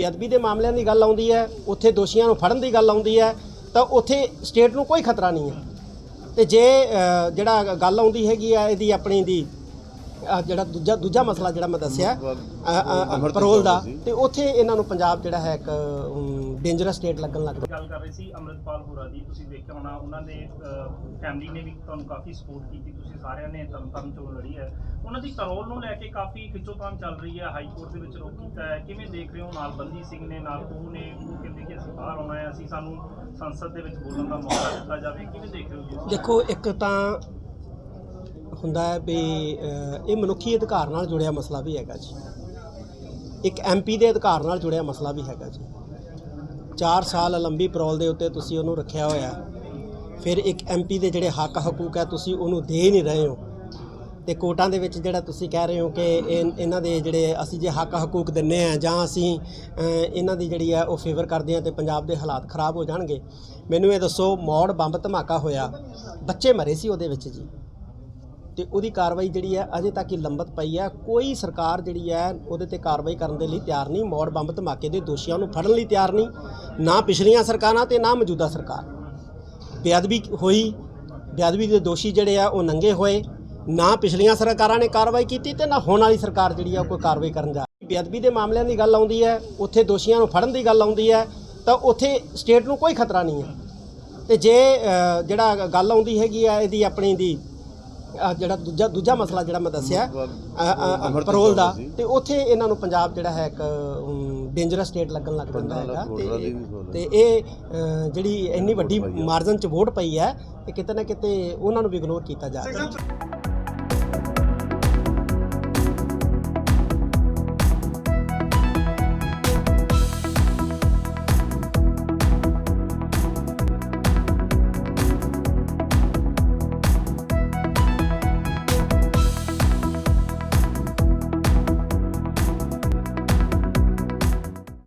ਬੇਅਦਬੀ ਦੇ ਮਾਮਲਿਆਂ ਦੀ ਗੱਲ ਆਉਂਦੀ ਹੈ ਉੱਥੇ ਦੋਸ਼ੀਆਂ ਨੂੰ ਫੜਨ ਦੀ ਗੱਲ ਆਉਂਦੀ ਹੈ ਤਾਂ ਉੱਥੇ ਸਟੇਟ ਨੂੰ ਕੋਈ ਖਤਰਾ ਨਹੀਂ ਹੈ। ਤੇ ਜੇ ਜਿਹੜਾ ਗੱਲ ਆਉਂਦੀ ਹੈਗੀ ਆ ਇਹਦੀ ਆਪਣੀ ਦੀ ਜਿਹੜਾ ਦੂਜਾ ਦੂਜਾ ਮਸਲਾ ਜਿਹੜਾ ਮੈਂ ਦੱਸਿਆ ਪੈਰੋਲ ਦਾ ਤੇ ਉੱਥੇ ਇਹਨਾਂ ਨੂੰ ਪੰਜਾਬ ਜਿਹੜਾ ਹੈ ਇੱਕ ਡੇਂਜਰਸ ਸਟੇਟ ਲੱਗਣ ਲੱਗ ਗੱਲ ਕਰ ਰਹੇ ਸੀ ਅੰਮ੍ਰਿਤਪਾਲ ਹੋਰਾ ਦੀ ਤੁਸੀਂ ਦੇਖਿਆ ਹੋਣਾ ਉਹਨਾਂ ਦੇ ਫੈਮਿਲੀ ਨੇ ਵੀ ਤੁਹਾਨੂੰ ਕਾਫੀ ਸਪੋਰਟ ਕੀਤੀ ਤੁਸੀਂ ਸਾਰਿਆਂ ਨੇ ਤਰਨਤਾਰਨ ਚੋਣ ਲੜੀ ਹੈ। ਉਹਨਾਂ ਦੀ ਪੈਰੋਲ ਨੂੰ ਲੈ ਕੇ ਕਾਫੀ ਖਿੱਚੋਤਾਣ ਚੱਲ ਰਹੀ ਹੈ ਹਾਈ ਕੋਰਟ ਦੇ ਵਿੱਚ ਰੋਕ ਕੀਤਾ ਹੈ। ਕਿਵੇਂ ਦੇਖ ਰਹੇ ਹੋ ਨਾਲ ਬੰਦੀ ਸਿੰਘ ਨੇ ਨਾਲ ਉਹ ਨੇ ਉਹ ਕਹਿੰਦੇ ਕਿ ਅਸੀਂ ਬਾਹਰ ਆਉਣਾ ਹੈ ਅਸੀਂ ਸਾਨੂੰ ਸੰਸਦ ਦੇ ਵਿੱਚ ਬੋਲਣ ਦਾ ਮੌਕਾ ਦਿੱਤਾ ਜਾਵੇ ਕਿਵੇਂ ਦੇਖ ਰਹੇ ਹੋ ਦੇਖੋ ਇੱਕ ਤਾਂ ਹੁੰਦਾ ਹੈ ਵੀ ਇਹ ਮਨੁੱਖੀ ਅਧਿਕਾਰ ਨਾਲ ਜੁੜਿਆ ਮਸਲਾ ਵੀ ਹੈਗਾ ਜੀ। ਇੱਕ ਐਮਪੀ ਦੇ ਅਧਿਕਾਰ ਨਾਲ ਜੁੜਿਆ ਮਸਲਾ ਵੀ ਹੈਗਾ ਜੀ। 4 ਸਾਲ ਲੰਬੀ ਪਰੋਲ ਦੇ ਉੱਤੇ ਤੁਸੀਂ ਉਹਨੂੰ ਰੱਖਿਆ ਹੋਇਆ ਫਿਰ ਇੱਕ ਐਮਪੀ ਦੇ ਜਿਹੜੇ ਹੱਕ ਹਕੂਕ ਹੈ, ਤੁਸੀਂ ਉਹਨੂੰ ਦੇ ਹੀ ਨਹੀਂ ਰਹੇ ਹੋ। ਤੇ ਕੋਟਾਂ ਦੇ ਵਿੱਚ ਜਿਹੜਾ ਤੁਸੀਂ ਕਹਿ ਰਹੇ ਹੋ ਕਿ ਇਹ- ਇਹਨਾਂ ਦੇ ਜਿਹੜੇ ਅਸੀਂ ਜੇ ਹੱਕ ਹਕੂਕ ਦਿੰਨੇ ਆ ਜਾਂ ਅਸੀਂ ਇਹਨਾਂ ਦੀ ਜਿਹੜੀ ਹੈ ਉਹ ਫੇਵਰ ਕਰਦੇ ਆ ਤੇ ਪੰਜਾਬ ਦੇ ਹਾਲਾਤ ਖਰਾਬ ਹੋ ਜਾਣਗੇ। ਮੈਨੂੰ ਇਹ ਦੱਸੋ, ਮੌੜ ਬੰਬ ਧਮਾਕਾ ਹੋਇਆ, ਬੱਚੇ ਮਰੇ ਸੀ ਉਹਦੇ ਵਿੱਚ ਜੀ? ਤੇ ਉਹਦੀ ਕਾਰਵਾਈ ਜਿਹੜੀ ਹੈ ਅਜੇ ਤੱਕ ਹੀ ਲੰਬਤ ਪਈ ਹੈ। ਕੋਈ ਸਰਕਾਰ ਜਿਹੜੀ ਹੈ ਉਹਦੇ ਤੇ ਕਾਰਵਾਈ ਕਰਨ ਦੇ ਲਈ ਤਿਆਰ ਨਹੀਂ। ਮੌੜ ਬੰਬ ਧਮਾਕੇ ਦੇ ਦੋਸ਼ੀਆਂ ਨੂੰ ਫੜਨ ਲਈ ਤਿਆਰ ਨਹੀਂ। ਨਾ ਪਿਛਲੀਆਂ ਸਰਕਾਰਾਂ ਤੇ ਨਾ ਮੌਜੂਦਾ ਸਰਕਾਰ। ਬੇਅਦਬੀ ਹੋਈ। ਬੇਅਦਬੀ ਦੇ ਦੋਸ਼ੀ ਜਿਹੜੇ ਆ ਉਹ ਨੰਗੇ ਹੋਏ। ਨਾ ਪਿਛਲੀਆਂ ਸਰਕਾਰਾਂ ਨੇ ਕਾਰਵਾਈ ਕੀਤੀ ਤੇ ਨਾ ਹੁਣ ਵਾਲੀ ਸਰਕਾਰ ਜਿਹੜੀ ਆ ਉਹ ਕੋਈ ਕਾਰਵਾਈ ਕਰਨ ਜਾ ਬੇਅਦਬੀ ਦੇ ਮਾਮਲਿਆਂ ਦੀ ਗੱਲ ਆਉਂਦੀ ਹੈ, ਉੱਥੇ ਦੋਸ਼ੀਆਂ ਨੂੰ ਫੜਨ ਦੀ ਗੱਲ ਆਉਂਦੀ ਹੈ, ਤਾਂ ਉੱਥੇ ਸਟੇਟ ਨੂੰ ਕੋਈ ਖਤਰਾ ਨਹੀਂ ਹੈ। ਤੇ ਜੇ ਜਿਹੜਾ ਗੱਲ ਆਉਂਦੀ ਹੈਗੀ ਆ, ਇਹਦੀ ਆਪਣੀ ਦੀ ਜਿਹੜਾ ਦੂਜਾ ਦੂਜਾ ਮਸਲਾ ਜਿਹੜਾ ਮੈਂ ਦੱਸਿਆ ਪੈਰੋਲ ਦਾ ਤੇ ਉੱਥੇ ਇਹਨਾਂ ਨੂੰ ਪੰਜਾਬ ਜਿਹੜਾ ਹੈ ਇੱਕ ਡੇਂਜਰਸ ਸਟੇਟ ਲੱਗਣ ਲੱਗ ਜਾਂਦਾ ਹੈਗਾ। ਤੇ ਤੇ ਇਹ ਅ, ਜਿਹੜੀ ਇੰਨੀ ਵੱਡੀ ਮਾਰਜਨ ਚ ਵੋਟ ਪਈ ਹੈ ਤੇ ਕਿਤੇ ਨਾ ਕਿਤੇ ਉਹਨਾਂ ਨੂੰ ਵੀ ਇਗਨੋਰ ਕੀਤਾ ਜਾ ਰਿਹਾ।